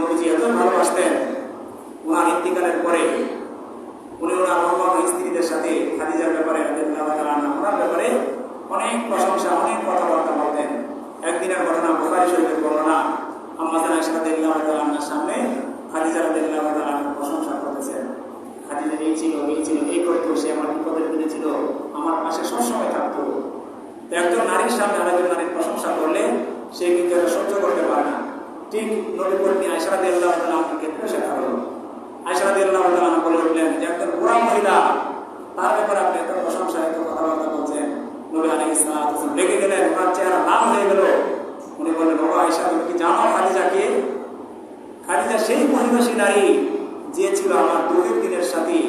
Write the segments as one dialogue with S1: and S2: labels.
S1: নবীজি এত ভালোবাসতেন ওনার ইন্তিকালের পরে উনি ওনার স্ত্রীদের সাথে খাদিজার ব্যাপারে ওনার ব্যাপারে অনেক প্রশংসা, অনেক কথাবার্তা বলতেন। একদিনের ঘটনা বুখারী শরীফের বর্ণনা, আম্মা জানা আয়েশা রাদিয়াল্লাহু তাআলার সামনে খাদিজা তাআলার প্রশংসা করতেছেন। খাদিজা এই ছিল এই ছিল, এই করতো, সে আমার বিপদের ছিল, আমার পাশে সবসময় থাকতো। একজন নারীর সামনে আরেকজন নারীর প্রশংসা করলে সে কিন্তু এটা সহ্য করতে পারে না ঠিক নবী পত্নী আয়সারাদ আল্লাহ আপনার ক্ষেত্রে সেটা হলো আয়সারাদ আল্লাহ বলে উঠলেন, যে একজন বুড়া মহিলা, তার ব্যাপারে আপনি এত প্রশংসা এত কথাবার্তা বলছেন। নবী আলী ইসলাম রেগে গেলেন, ওনার চেহারা লাল হয়ে গেল। উনি বললেন বাবা আয়সা, তুমি কি জানো খাদিজাকে খাদিজা সেই মহিষী নারী, যে ছিল আমার দুঃখের দিনের সাথী,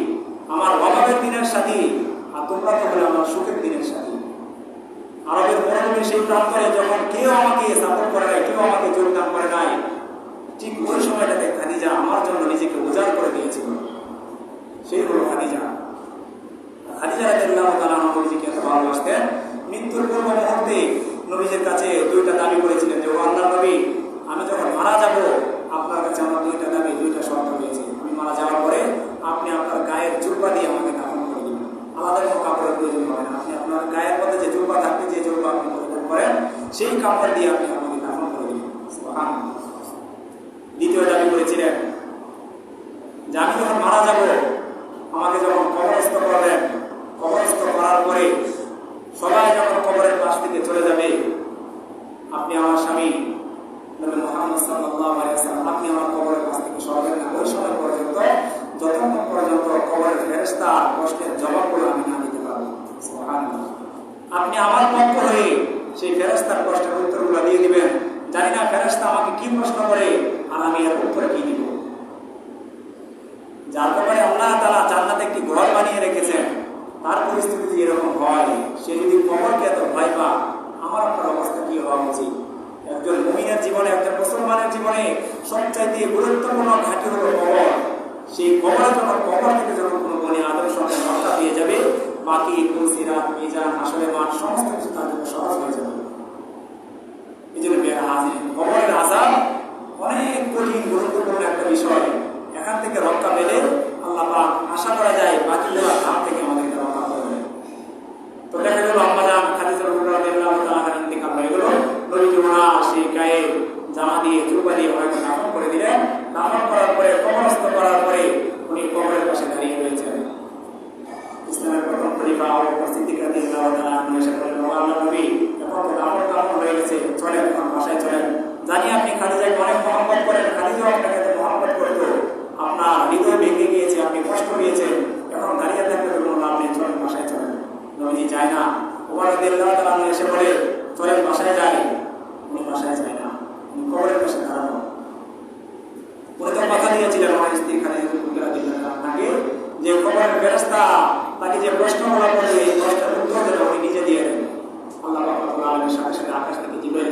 S1: আমার অভাবের দিনের সাথী, আর তোমরা তো হলে আমার সুখের দিনের সাথী। সেই প্রান্তরে যখন কেউ আমাকে সাপোর্ট করে নাই, কেউ আমাকে যোগদান করে নাই, ঠিক ওই সময়টাতে খাদিজা আমার জন্য নিজেকে উজাড় করে দিয়েছিল। সেই হল খাদিজা। খাদিজা রাদিয়াল্লাহু তালা নবীজিকে এত ভালোবাসতেন। মৃত্যুর পূর্ব মুহূর্তে নবীজের কাছে দুইটা দাবি করেছিলেন যে ও আল্লাহর নবী আমি যখন মারা যাব আপনার কাছে আমার দুইটা দাবি দুইটা শর্ত রয়েছে আমি মারা যাওয়ার পরে আপনি আপনার গায়ের চুলপা দিয়ে আমাকে দাফন করে দিবেন আলাদা কোনো কাপড়ের প্রয়োজন হবে না আপনি আপনার গায়ের মধ্যে যে চুলপা থাকবে যে চুলপা আপনি পরিধান করেন সেই কাপড় দিয়ে আপনি আমাকে দাফন করে সুবহানাল্লাহ। দ্বিতীয় দাবি করেছিলেন যে আমি যখন মারা যাব, আমাকে যখন কবরস্থ করবেন, কবরস্থ করার পরে সবাই যখন কবরের পাশ থেকে চলে যাবে, আপনি আমার স্বামী আপনি আমার পক্ষ হয়ে সেই ফেরেশতার প্রশ্নের উত্তরগুলো দিয়ে দিবেন জানি না ফেরেশতা আমাকে কি প্রশ্ন করে, আর আমি এর উত্তরে কি দিব? যার ব্যাপারে আল্লাহ তালা জান্নাতে একটি ঘর বানিয়ে রেখেছেন, তার পরিস্থিতি যদি এরকম হয়, সে যদি কবরকে এত ভয় পা আমার আপনার অবস্থা কি হওয়া উচিত? একজন মুমিনের জীবনে, একজন মুসলমানের জীবনে সবচাইতে গুরুত্বপূর্ণ ঘাঁটি হলো কবর। সেই কবরে যখন কবর থেকে যখন কোনো বনে আদর সঙ্গে রক্ষা পেয়ে যাবে বাকি তুলসিরাত মিজান, আসলে মান সমস্ত কিছু জন্য সহজ হয়ে যাবে। এই জন্য বের কবরের আজাব অনেক কঠিন, গুরুত্বপূর্ণ একটা বিষয়। এখান থেকে রক্ষা পেলে আল্লাহ পাক আশা করা যায় বাকি থেকে আমাদেরকে রক্ষা করবে। তো দেখা গেল সেই গায়ে জামা দিয়ে দিয়ে ওনাকে করে দিলেন। দাফন করার পরে, কবরস্থ করার পরে উনি কবরের পাশে দাঁড়িয়ে রয়েছেন। ইসলামের বকর সিদ্দিক রাদিয়াল্লাহু তাআলা আনহু এসে বললেন ও নবী এখন তো দাফন দাফন হয়ে গেছে চলেন, এখন বাসায় চলেন। জানি আপনি খাদিজাকে অনেক মহব্বত করেন, খাদিজাও আপনাকে এত মহব্বত করতো আপনার হৃদয় ভেঙে গিয়েছে, আপনি কষ্ট পেয়েছেন। এখন দাঁড়িয়ে থাকলে তো কোনো লাভ নেই, চলেন, বাসায় চলেন। নবীজি যায় না। রাদিয়াল্লাহু তাআলা আনহু এসে বলে, চলেন, বাসায় যাই। উনি বাসায় যায় না। উনি কবরের পাশে দাঁড়ানো। উনি তো কথা দিয়েছিলেন, আমার স্ত্রী খাদিজা তাআলাকে যে কবরের ফেরেশতা তাকে যে প্রশ্ন করা এই প্রশ্নের উত্তর যেন উনি নিজে দিয়ে দেবেন আল্লাহ আকাশ থেকে জীবনের